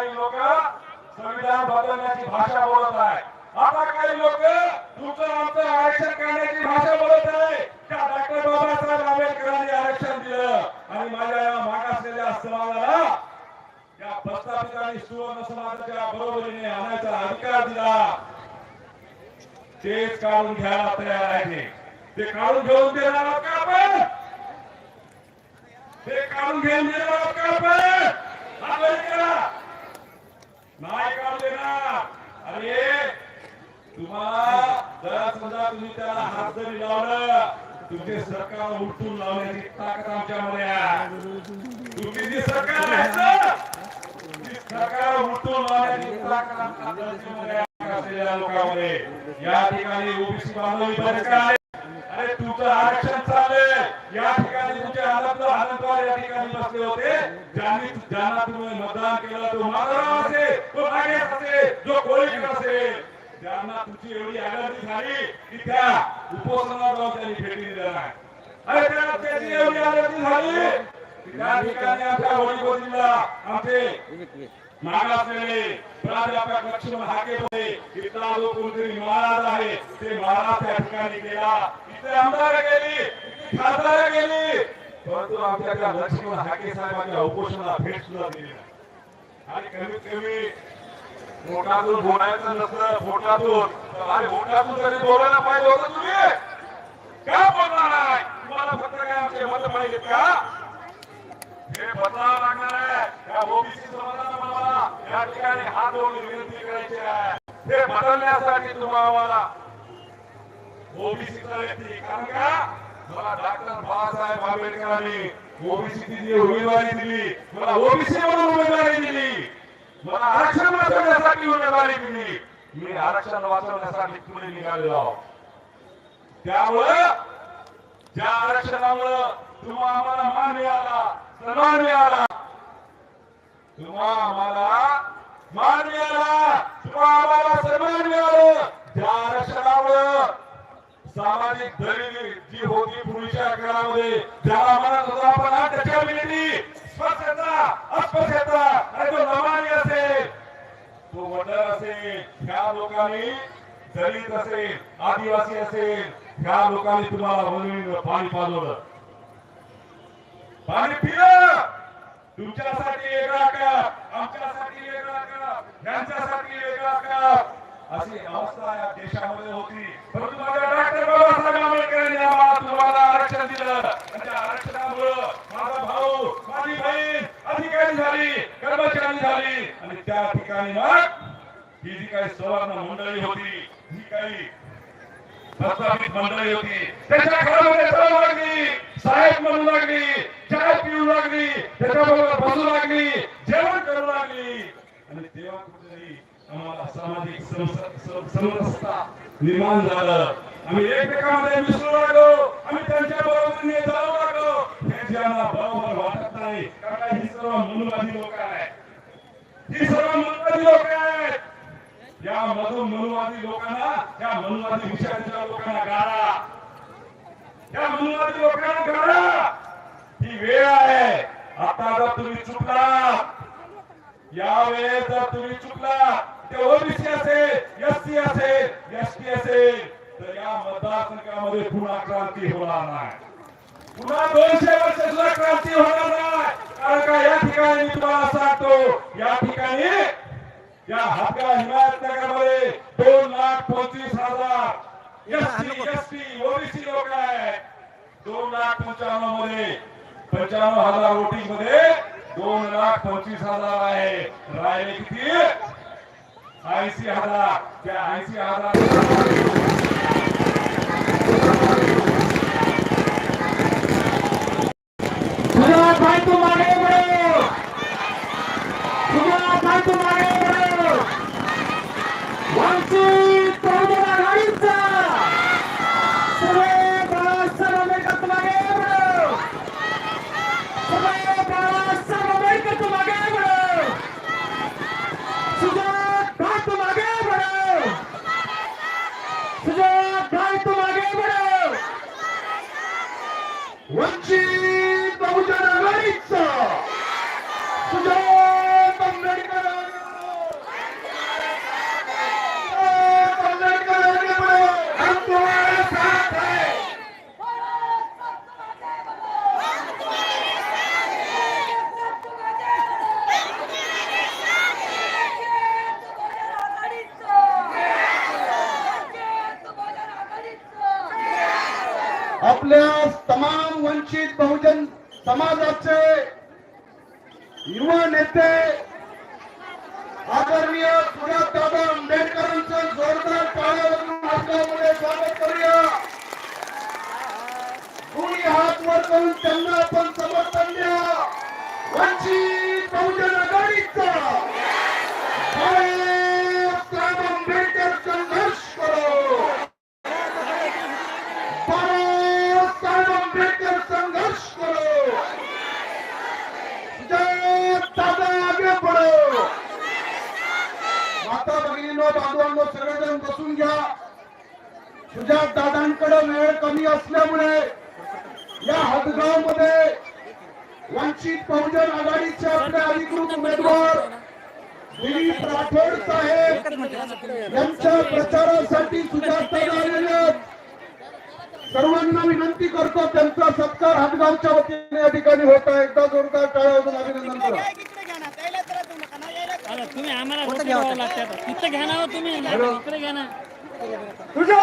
काही लोक संविधान बदलण्याची भाषा बोलत आहे आता काही लोक तुमचं आमचं आरक्षण करण्याची भाषा बोलत आहे त्या डॉक्टर बाबासाहेब आंबेडकरांनी आरक्षण दिलं. आणि माझ्या या मागासलेल्या समाजाला या प्रस्थापितांनी सुवर्ण समाजाच्या बरोबरीने आणायचा अधिकार दिला. तेच काढून घ्यायला तयार आहे. ते. काढून घेऊन देणार आहोत का आपण? ते काढून घेऊन देणार आहोत का आपण? हा करा. नाही काढून देणार. अरे तुम्हाला जर समजा तुम्ही त्याला हात जरी लावलं तुमचे सरकार उठून लावण्याची ताकद आमच्यामध्ये तुम्ही जी सरकार सरकार उठून लावण्याची ताकद असलेल्या लोकांमध्ये. या ठिकाणी ओबीसी बांधव अरे तुमचं आरक्षण चाललंय या ठिकाणी तुमचे आनंद आनंदवार या ठिकाणी बसले होते ज्यांनी ज्यांना तुम्ही मतदान केलं तो माधवराव असे तो नागेश असे जो कोळीकर असे त्यांना तुमची एवढी आनंदी झाली की त्या उपोषणावर जाऊन त्यांनी भेटी दिलेला आहे अरे त्यांना त्याची एवढी आनंदी झाली की त्या ठिकाणी आमच्या वडील आमचे मागासलेले प्राध्यापक लक्ष्मण हाके होते इथला जो कोणतरी महाराज आहे ते महाराज त्या ठिकाणी गेला. इथे आमदार गेली खासदार गेली. परंतु आमच्या त्या लक्ष्मण हाके साहेबांच्या उपोषणाला भेट सुद्धा दिली नाही. आणि कमीत कमी पोटातून बोलायचं नसलं पोटातून अरे पोटातून तरी बोलायला पाहिजे होतं तुम्ही. का बोलणार आहे तुम्हाला फक्त काय आमचे मत पाहिजेत का? हे बदलावं लागणार आहे. या ओबीसी समाजाला मला या ठिकाणी हात जोडून विनंती करायची आहे. हे बदलण्यासाठी तुम्हाला ओबीसी कारण का? मला डॉक्टर बाबासाहेब आंबेडकरांनी ओबीसीची उमेदवारी दिली. मला ओबीसी म्हणून उमेदवारी दिली. मला आरक्षण वाचवण्यासाठी उमेदवारी दिली. मी आरक्षण वाचवण्यासाठी पुढे निघालेलो आहोत. त्यामुळं ज्या आरक्षणामुळं तुम्हा आम्हाला मान मिळाला सन्मान मिळाला. तुम्हा आम्हाला मान मिळाला. तुम्हा आम्हाला सन्मान मिळालं ज्या आरक्षणामुळं सामाजिक दलित जी होती पूर्वीच्या काळामध्ये त्याला म्हणत होता आपण अटॅचबिलिटी स्पर्शता अस्पर्शता आणि तो नमानी असेल तो वडर असेल ह्या लोकांनी दलित असेल आदिवासी असेल ह्या लोकांनी तुम्हाला म्हणून पाणी पाजवलं. पाणी पिलं. तुमच्यासाठी वेगळा कप आमच्यासाठी वेगळा कप यांच्यासाठी वेगळा कप अशी अवस्था या देशामध्ये होती परंतु माझ्या डॉक्टर बाबासाहेब आंबेडकरांनी आम्हाला तुम्हाला आरक्षण दिलं. आणि त्या आरक्षणामुळं माझा भाऊ माझी बहीण अधिकारी झाली कर्मचारी झाली. आणि त्या ठिकाणी मग ही जी काही सवर्ण मंडळी होती ही काही प्रस्थापित मंडळी होती त्याच्या घरामध्ये जाऊ लागली साहेब म्हणू लागली चाय पिऊ लागली त्याच्याबरोबर बसू लागली जेवण करू लागली. आणि तेव्हा कुठेतरी आम्हाला सामाजिक समरसता निर्माण झालं. आम्ही एकमेकांमध्ये मिसळू लागलो. आम्ही त्यांच्या बरोबरीने जाऊ लागलो. त्यांची आम्हाला बरोबर वाटत नाही. कारण ही सर्व मनुवादी लोक आहेत. ही सर्व मनुवादी लोक आहेत. या मधून मनुवादी लोकांना या मनुवादी विषयांच्या लोकांना गाळा या मनुवादी लोकांना गाळा ही वेळ आहे. आता जर तुम्ही चुकला यावेळेस जर तुम्ही चुकला ते ओबीसी असेल एससी असेल एसटी असेल या मतदारसंघामध्ये पुन्हा क्रांती होणार नाही. पुन्हा दोनशे वर्ष सुद्धा क्रांती होणार नाही. कारण का या ठिकाणी मी तुम्हाला सांगतो या ठिकाणी या हातगा हिमायतनगरमध्ये दोन लाख पंचवीस हजार एसटी एसटी ओबीसी लोक आहेत. दोन लाख पंच्याण्णवमध्ये पंच्याण्णव हजार वोटिंगमध्ये दोन लाख पंचवीस हजार आहे. राहिले किती? ऐंशी हजार. त्या ऐंशी हजार आपल्या तमाम वंचित बहुजन समाजाचे युवा नेते आदरणीय सुजातदादा आंबेडकरांचं जोरदार टाळ्यावरून मार्गामध्ये स्वागत करूया. कोणी हात वर करून त्यांना आपण समर्थन द्या. वंचित माता भगिनीनो बांधवांनो सगळेजण बसून घ्या. सुजात दादांकडे वेळ कमी असल्यामुळे या हदगावमध्ये वंचित बहुजन आघाडीचे आपले अधिकृत उमेदवार दिलीप राठोड साहेब यांच्या प्रचारासाठी सुजात आलेले सर्वांना विनंती करतो त्यांचा सत्कार हदगावच्या वतीने या ठिकाणी होता एकदा जोरदार टाळ्यावरून अभिनंदन करा. तिथं घ्या ना हो तुम्ही. इकडे घ्या ना. तुझ्या